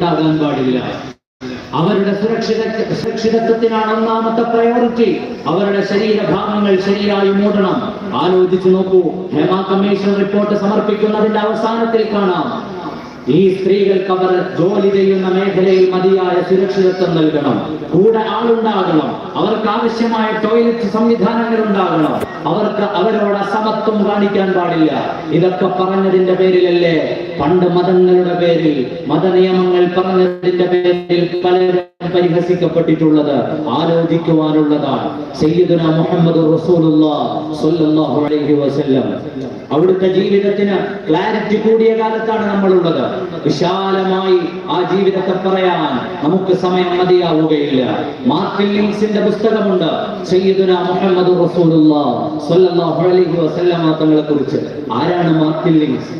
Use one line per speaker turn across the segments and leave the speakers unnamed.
ഉണ്ടാകാൻ പാടില്ല. അവരുടെ സുരക്ഷിത സുരക്ഷിതത്വത്തിനാണ് ഒന്നാമത്തെ പ്രയോറിറ്റി അവരുടെ ശരീരഭാഗങ്ങൾ ശരിയായി മൂടണം. ആലോചിച്ചു നോക്കൂ. ഹേമ കമ്മീഷൻ റിപ്പോർട്ട് സമർപ്പിക്കുന്നതിന്റെ അവസാനത്തിൽ കാണാം. ഈ സ്ത്രീകൾക്ക് അവർ ജോലി ചെയ്യുന്ന മേഖലയിൽ മതിയായ സുരക്ഷിതത്വം നൽകണം. കൂടെ ആളുണ്ടാകണം. അവർക്ക് ആവശ്യമായ ടോയ്ലറ്റ് സംവിധാനങ്ങൾ ഉണ്ടാകണം അവർക്ക് അവരോട് അസമത്വം കാണിക്കാൻ പാടില്ല. ഇതൊക്കെ പറഞ്ഞതിന്റെ പേരിലല്ലേ? പണ്ട് മതങ്ങളുടെ പേരിൽ മതനിയമങ്ങൾ പറഞ്ഞതിന്റെ പേരിൽ പലരും പരിഹസിക്കപ്പെട്ടിട്ടുള്ളത് ആലോചിക്കുവാനുള്ളതാണ്. സയ്യിദുന മുഹമ്മദ് അലൈഹി അവിടുത്തെ ജീവിതത്തിന് ക്ലാരിറ്റി കൂടിയ കാലത്താണ് നമ്മളുള്ളത്. വിശാലമായി ആ ജീവിതത്തെ പറയാൻ നമുക്ക് സമയം മതിയാവുകയില്ല. മാർട്ടിൻ പുസ്തകമുണ്ട് അലൈഹി വസല്ലമ തങ്ങളെ കുറിച്ച്. ആരാണ് മാർട്ടിൻ ലിങ്സ്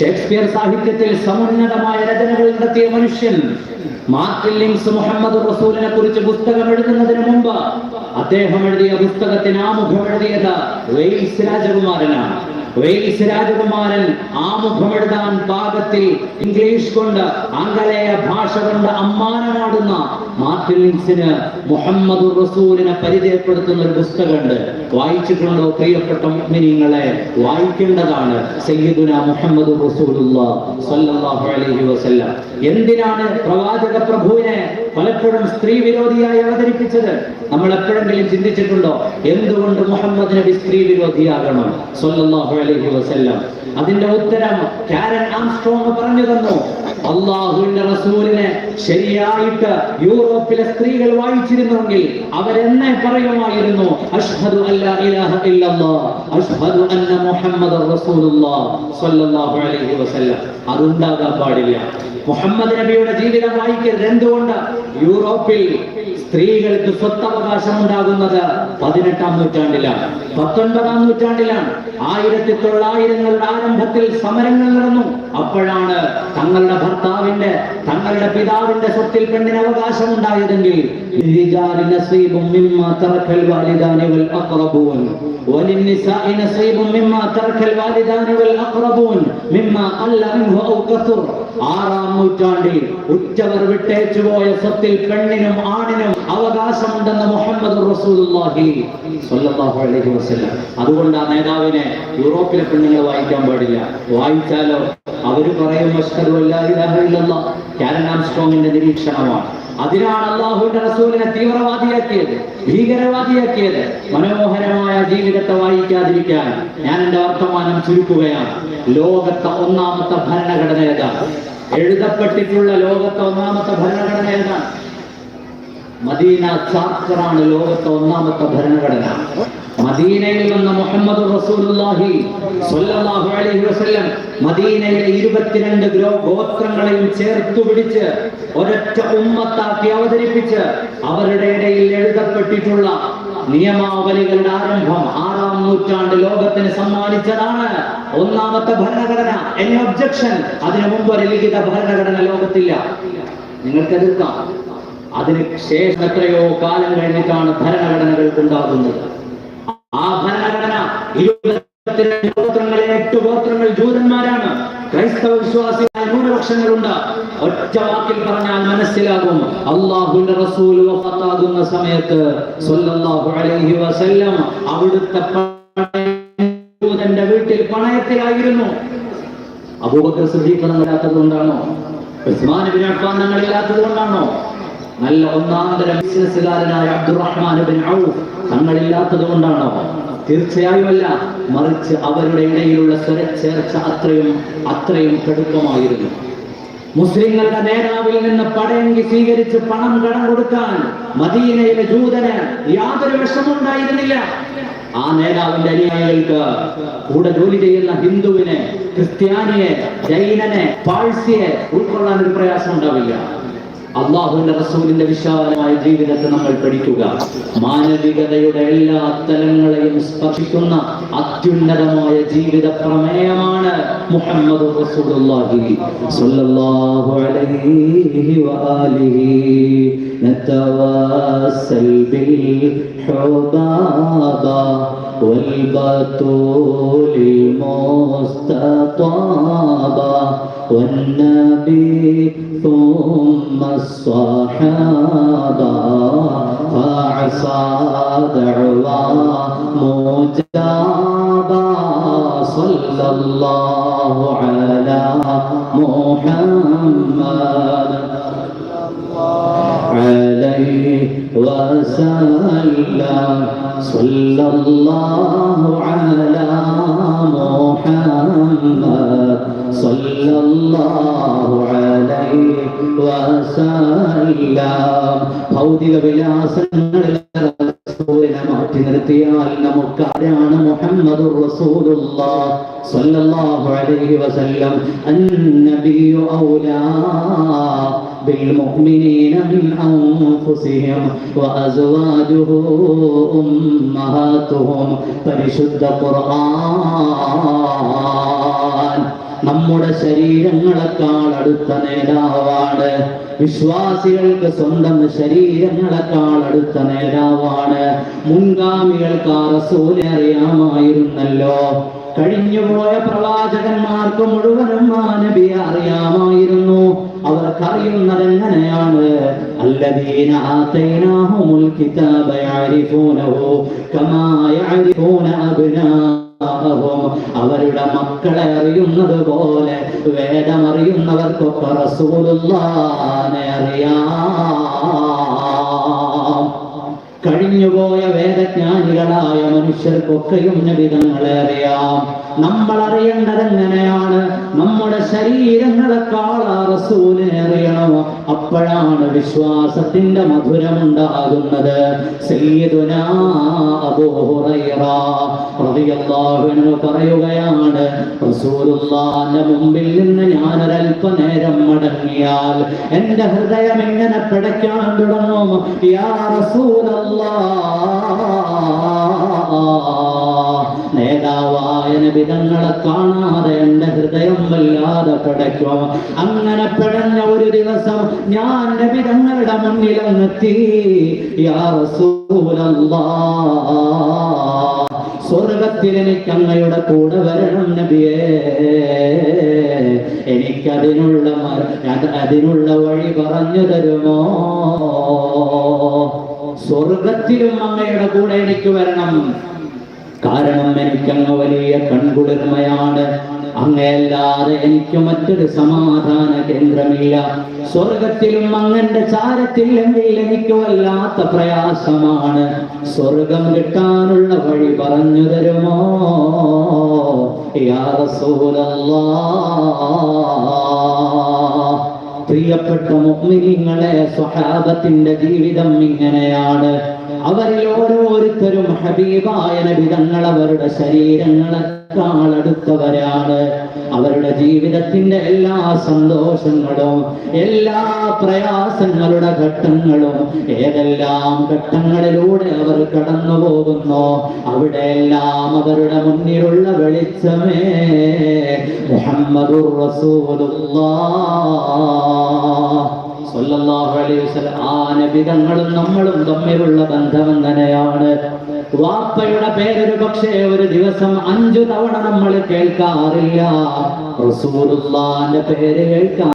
ഷേക്സ്പിയർ സാഹിത്യത്തിൽ സമുന്നതമായ രചനകൾ നടത്തിയ മനുഷ്യൻ. മാർട്ടിൻ മുഹമ്മദ് റസൂലിനെ കുറിച്ച് പുസ്തകം എഴുതുന്നതിന് മുമ്പ് അദ്ദേഹം എഴുതിയ പുസ്തകത്തിന് ആമുഖം എഴുതിയത് വെയിൽസ് രാജകുമാരനാണ്. വെയിൽസ് രാജകുമാരൻ ആമുഖം എഴുതാൻ പാകത്തിൽ ഇംഗ്ലീഷ് കൊണ്ട് ആംഗലേയ ഭാഷ കൊണ്ട് അമ്മാനമാടുന്ന മാർട്ടിൻ ലിങ്സിന് മുഹമ്മദ് റസൂലിനെ പരിചയപ്പെടുത്തുന്ന ഒരു പുസ്തകമുണ്ട്. വായിച്ചിട്ടുണ്ടോ പ്രിയപ്പെട്ട മുഅ്മിനീങ്ങളെ വായിക്കേണ്ടതാണ് സയ്യിദുന മുഹമ്മദ് അലൈഹി വസല്ലം. എന്തിനാണ് പ്രവാചക പ്രഭുവിനെ പലപ്പോഴും സ്ത്രീ വിരോധിയായി അവതരിപ്പിച്ചത്? നമ്മൾ എപ്പോഴെങ്കിലും ചിന്തിച്ചിട്ടുണ്ടോ? എന്തുകൊണ്ട് മുഹമ്മദ് നബി സ്ത്രീ വിരോധിയാകണം? സല്ലല്ലാഹു അലൈഹി വസല്ലം. അതിന്റെ ഉത്തരം കാരൻ ആംസ്ട്രോങ് പറഞ്ഞു തന്നു. അള്ളാഹുവിന്റെ റസൂലിനെ ശരിയായിട്ട് യൂറോപ്പിലെ സ്ത്രീകൾ വായിച്ചിരുന്നെങ്കിൽ അവരെന്നെ പറയുമായിരുന്നു അഷ്ഹദു ഇല്ലല്ലാഹ് അഷ്ഹദു അന്ന സ്വല്ലല്ലാഹു അലൈഹി വസല്ലം. അതുണ്ടാകാൻ പാടില്ല. മുഹമ്മദ് നബിയുടെ ജീവിതം വായിക്കരുത്. എന്തുകൊണ്ട്? യൂറോപ്പിൽ സ്ത്രീകൾക്ക് സ്വത്തവകാശം ഉണ്ടാകുന്നത് പതിനെട്ടാം നൂറ്റാണ്ടിലാണ് പത്തൊൻപതാം നൂറ്റാണ്ടിലാണ് ആയിരത്തി തൊള്ളായിരങ്ങളുടെ ആരംഭത്തിൽ സമരങ്ങൾ നടന്നു അപ്പോഴാണ് തങ്ങളുടെ ഭർത്താവിന്റെ തങ്ങളുടെ പിതാവിന്റെ സ്വത്തിൽ പെണ്ണിന് അവകാശം ഉണ്ടായതെങ്കിൽ للرجال نصيب مما ترك الوالدان والأقربون وللنساء نصيب مما ترك الوالدان والأقربون مما قل منه أو كثر ആറാം നൂറ്റാണ്ടിൽ ഉറ്റവർ വിട്ടേച്ചു പോയ സ്വത്തിൽ പെണ്ണിനും ആണിനും അവകാശമുണ്ടെന്ന് മുഹമ്മദ് അതുകൊണ്ട് ആ നേതാവിനെ യൂറോപ്പിലെ പെണ്ണുങ്ങൾ വായിക്കാൻ പാടില്ല. വായിച്ചാലോ? അവർ പറയും കാരണം സ്ട്രോങ്ങിന്റെ നിരീക്ഷണമാണ്. അതിനാണ് അള്ളാഹുവിന്റെ റസൂലിനെ തീവ്രവാദിയാക്കിയത് ഭീകരവാദിയാക്കിയത്. മനോഹരമായ ജീവിതത്തെ വായിക്കാതിരിക്കാൻ ഞാൻ എന്റെ വർത്തമാനം ചുരുക്കുകയാണ്. ലോകത്തെ ഒന്നാമത്തെ ഭരണഘടന ഏതാണ്? എഴുതപ്പെട്ടിട്ടുള്ള ലോകത്തെ ഒന്നാമത്തെ ഭരണഘടന ഏതാണ്? മദീന ചാർട്ടറാണ് ലോകത്തെ ഒന്നാമത്തെ ഭരണഘടന. മദീനയിൽ വന്ന മുഹമ്മദ് റസൂലുള്ളാഹി മദീനയിലെ ഇരുപത്തിരണ്ട് ഗോത്രങ്ങളെയും ചേർത്തു പിടിച്ച് ഒരൊറ്റ ഉമ്മത്താക്കി അവതരിപ്പിച്ച് അവരുടെ ഇടയിൽ എഴുതപ്പെട്ടിട്ടുള്ള നിയമാവലികളുടെ ആരംഭം ആറാം നൂറ്റാണ്ട് ലോകത്തിന് സമ്മാനിച്ചതാണ്. ഒന്നാമത്തെ ഭരണഘടന എൻ ഒബ്ജക്ഷൻ അതിനു മുമ്പ് ഒരു ലിഖിത ഭരണഘടന ലോകത്തില്ല. നിങ്ങൾക്ക് എതിർക്കാം അതിന് ശേഷം എത്രയോ കാലം കഴിഞ്ഞിട്ടാണ് ഭരണഘടനകൾക്ക് ഉണ്ടാകുന്നത്. ആ ഭരണഘടന ഇരുപത്തിരണ്ട് ഗോത്രങ്ങളിൽ എട്ട് ഗോത്രങ്ങൾ ജൂതന്മാരാണ്. ക്രൈസ്തവ വിശ്വാസികളായ ന്യൂനപക്ഷങ്ങളുണ്ട്. ഒറ്റ വാക്കിൽ പറഞ്ഞാൽ മനസ്സിലാകും. അള്ളാഹുവിന്റെ റസൂൽ വഫാത്താകുന്ന സമയത്ത് സ്വല്ലല്ലാഹു അലൈഹി വസല്ലം അവിടുത്തെ ജൂതന്റെ വീട്ടിൽ പണയത്തിലായിരുന്നു. അബൂബക്കർ സിദ്ദീഖ് തങ്ങളില്ലാത്തത് കൊണ്ടാണോ? ഉസ്മാൻ ബിൻ അഫ്ഫാൻ തങ്ങളില്ലാത്തത് കൊണ്ടാണോ? നല്ല ഒന്നാന്തരം ബിസിനസ്സുകാരനായ അബ്ദുറഹ്മാൻ ബിൻ ഔഫ് തങ്ങളില്ലാത്തത് കൊണ്ടാണോ? തീർച്ചയായും അല്ല. മറിച്ച് അവരുടെ ഇടയിലുള്ള സ്വരച്ചേർച്ച അത്രയും അത്രയും കടുപ്പമായിരുന്നു. മുസ്ലിങ്ങളുടെ നേതാവിൽ നിന്ന് പടയങ്കി സ്വീകരിച്ച് പണം കടം കൊടുക്കാൻ മദീനയിലെ ജൂതന് യാതൊരു വിഷമുണ്ടായിരുന്നില്ല ആ നേതാവിന്റെ അനുയായികൾക്ക് കൂടെ ജോലി ചെയ്യുന്ന ഹിന്ദുവിനെ ക്രിസ്ത്യാനിയെ ജൈനനെ പാഴ്സിയെ ഉൾക്കൊള്ളാൻ ഒരു പ്രയാസം ഉണ്ടാവില്ല അള്ളാഹുവിന്റെ റസൂലിന്റെ വിശാലമായ ജീവിതത്തെ നമ്മൾ പഠിക്കുക മാനവികതയുടെ എല്ലാ തലങ്ങളെയും സ്പർശിക്കുന്ന അത്യുന്നതമായ ജീവിത പ്രമേയമാണ് മുഹമ്മദ് റസൂലുള്ളാഹി സ്വല്ലല്ലാഹു അലൈഹി വആലിഹി نتوسل بالحبابة والبتول المستطابة والنبي ثم الصحابة فعصى دعوى مجابة صلى الله على محمد عليه وسلم. صلى الله على محمد. صلى الله وسلم ഭൗതിക വിലാസങ്ങളിൽ റസൂലിനെ മാറ്റി നിർത്തിയാൽ നമുക്ക് ആരാണ് മുഹമ്മദ് സ്വല്ലല്ലാഹു അലൈഹി വസല്ലം അന്നബിയു ഔലാ بالمؤمنين من أنفسهم وأزواجه أمهاتهم പരിശുദ്ധ ഖുർആൻ നമ്മുടെ ശരീരങ്ങളെക്കാൾ അടുത്ത നേതാവാണ് വിശ്വാസികൾക്ക് സ്വന്തം ശരീരങ്ങളെക്കാൾ അടുത്ത നേതാവാണ് മുൻഗാമികൾക്ക് ആ റസൂലെ അറിയാമായിരുന്നല്ലോ കഴിഞ്ഞുപോയ പ്രവാചകന്മാർക്ക് മുഴുവനും ആ നബിയെ അറിയാമായിരുന്നു അവർക്കറിയുന്നത് എങ്ങനെയാണ് الذين آتيناهم الكتاب يعرفونه كما يعرفون أبناءهم അവരുടെ മക്കളെ അറിയുന്നത് പോലെ വേദമറിയുന്നവർക്കൊക്കെ റസൂലുള്ളാനെ അറിയാം. കഴിഞ്ഞുപോയ വേദജ്ഞാനികളായ മനുഷ്യർക്കൊക്കെയും നബിതങ്ങളെ അറിയാം. നമ്മൾ അറിയേണ്ടത് എങ്ങനെയാണ് നമ്മുടെ ശരീരങ്ങളെക്കാൾ റസൂലിനെ അറിയണമോ അപ്പോഴാണ് വിശ്വാസത്തിന്റെ റളിയല്ലാഹു അൻഹു പറയുകയാണ് റസൂലുള്ളാഹിന്റെ മുമ്പിൽ നിന്ന് ഞാൻ ഒരല്പനേരം മടങ്ങിയാൽ എന്റെ ഹൃദയം എങ്ങനെ പിടയ്ക്കാൻ തുടങ്ങും. യാ റസൂലല്ലാഹ് നബിതങ്ങളെ കാണാതെ എന്റെ ഹൃദയം വല്ലാതെ പിടയ്ക്കും അങ്ങനെ പിടഞ്ഞ ഒരു ദിവസം ഞാൻ നബിതങ്ങളുടെ മുന്നിൽ അങ്ങെത്തി യാ സ്വർഗത്തിൽ എനിക്ക് അങ്ങയുടെ കൂടെ വരണം നബിയേ. എനിക്കതിനുള്ള അതിനുള്ള വഴി പറഞ്ഞു തരുമോ? സ്വർഗത്തിലും അങ്ങയുടെ കൂടെ എനിക്ക് വരണം. കാരണം എനിക്കങ്ങ് വലിയ കൺകുളിർമയാണ്. അങ്ങയല്ലാതെ എനിക്ക് മറ്റൊരു സമാധാന കേന്ദ്രമില്ല. സ്വർഗത്തിലും അങ്ങന്റെ ചാരത്തില്ലെങ്കിൽ എനിക്ക് വല്ലാത്ത പ്രയാസമാണ്. സ്വർഗം കിട്ടാനുള്ള വഴി പറഞ്ഞു തരുമോ? യാ പ്രിയപ്പെട്ട മുഅ്മിനീങ്ങളെ സ്വഹാബത്തിന്റെ ജീവിതം ഇങ്ങനെയാണ്. അവരിൽ ഓരോരുത്തരും ഹബീബായ നബിതങ്ങൾ അവരുടെ അടുത്തവരാണ്. അവരുടെ ജീവിതത്തിന്റെ എല്ലാ സന്തോഷങ്ങളും എല്ലാ പ്രയാസങ്ങളുടെ ഘട്ടങ്ങളും ഏതെല്ലാം ഘട്ടങ്ങളിലൂടെ അവർ കടന്നു പോകുന്നു അവിടെയെല്ലാം അവരുടെ മുന്നിലുള്ള വെളിച്ചമേ. മുഹമ്മദുർ റസൂലുള്ളാഹ് സ്വല്ലല്ലാഹു അലൈഹി വസല്ലം ആ നബിതങ്ങളും നമ്മളും തമ്മിലുള്ള ബന്ധം എങ്ങനെയാണ്? വാപ്പയുടെ പേരൊരു പക്ഷേ ഒരു ദിവസം അഞ്ചു തവണ നമ്മൾ കേൾക്കാറില്ല. പേര് കേൾക്കാൻ